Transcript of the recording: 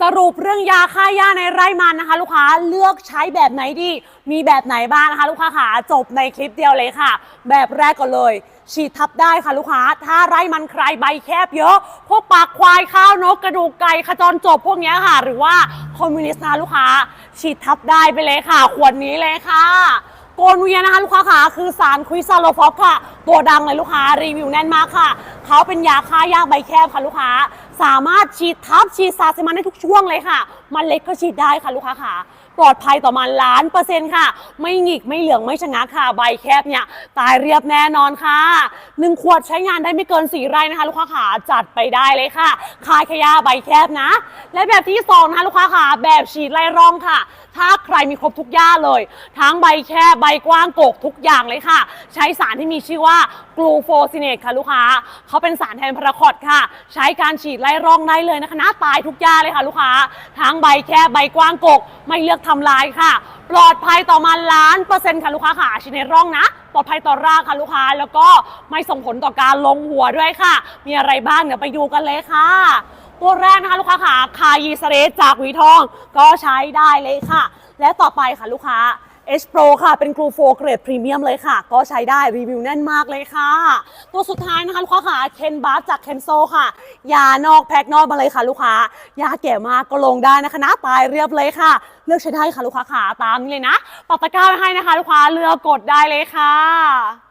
สรุปเรื่องยาฆ่าหญ้าในไร่มันนะคะ ลูกค้าเลือกใช้แบบไหนดี มีแบบไหนบ้างนะคะ ลูกค้าขาจบในคลิปเดียวเลยค่ะ แบบแรกก่อนเลย ฉีดทับได้ค่ะลูกค้า ถ้าไร่มันใครใบแคบเยอะ พวกปากควายข้าวนกกระดูกไก่ขจรจบพวกนี้ค่ะ หรือว่าคอมมิวนิสต์นะลูกค้า ฉีดทับได้ไปเลยค่ะ ขวดนี้เลยค่ะ โกนเวียนะคะลูกค้าขาคือสารคุยซาโลฟอกค่ะ ตัวดังเลยลูกค้ารีวิวแน่นมากค่ะ เขาเป็นยาฆ่าหญ้าใบแคบค่ะลูกค้า สามารถฉีดทับฉีดสารเซมันได้ทุกช่วงเลยค่ะ มันเล็กก็ฉีดได้ค่ะลูกค้าค่ะ ปลอดภัยต่อมันล้านเปอร์เซ็นต์ค่ะ ไม่หงิกไม่เหลืองไม่ชะงักค่ะใบแคบเนี่ยตายเรียบแน่นอนค่ะหนึ่งขวดใช้งานได้ไม่เกินสี่ไร่นะคะ ลูกค้าขาจัดไปได้เลยค่ะคายขยะใบแคบนะ และแบบที่สองนะคะลูกค้าขาแบบฉีดไล่ร่องค่ะ ถ้าใครมีครบทุกย่าเลย ทั้งใบแคบใบกว้างโกกทุกอย่างเลยค่ะ ใช้สารที่มีชื่อว่ากลูโฟซิเนตค่ะลูกค้าเขาเป็นสารแทนพาราคอดค่ะ ใช้การฉีดไล่ร่องได้เลยนะคะนะตายทุกย่าเลยค่ะ ลูกค้าทั้งใบแคบใบกว้างกก ไม่เลือกทำลายค่ะ ปลอดภัยต่อมาล้านเปอร์เซ็นต์ค่ะลูกค้าค่ะฉีดในร่องนะ ปลอดภัยต่อรากค่ะลูกค้า แล้วก็ไม่ส่งผลต่อการลงหัวด้วยค่ะ มีอะไรบ้างเดี๋ยวไปดูกันเลยค่ะ ตัวแรกนะคะลูกค้าค่ะคายีสเรสจากหวีทองก็ใช้ได้เลยค่ะ และต่อไปค่ะลูกค้า H Pro ค่ะ เป็นกรูโฟเกรดพรีเมียมเลยค่ะ ก็ใช้ได้รีวิวแน่นมากเลยค่ะ ตัวสุดท้ายนะคะลูกค้าค่ะเคนบาร์จากเคนโซค่ะ ยานอกแพ็คนอกมาเลยค่ะ ลูกค้ายาแก่มากก็ลงได้นะคะนะตายเรียบเลยค่ะ เลือกใช้ได้ค่ะลูกค้าขาตามนี้เลยนะปักตะกร้าให้นะคะ ลูกค้าเลือกกดได้เลยค่ะ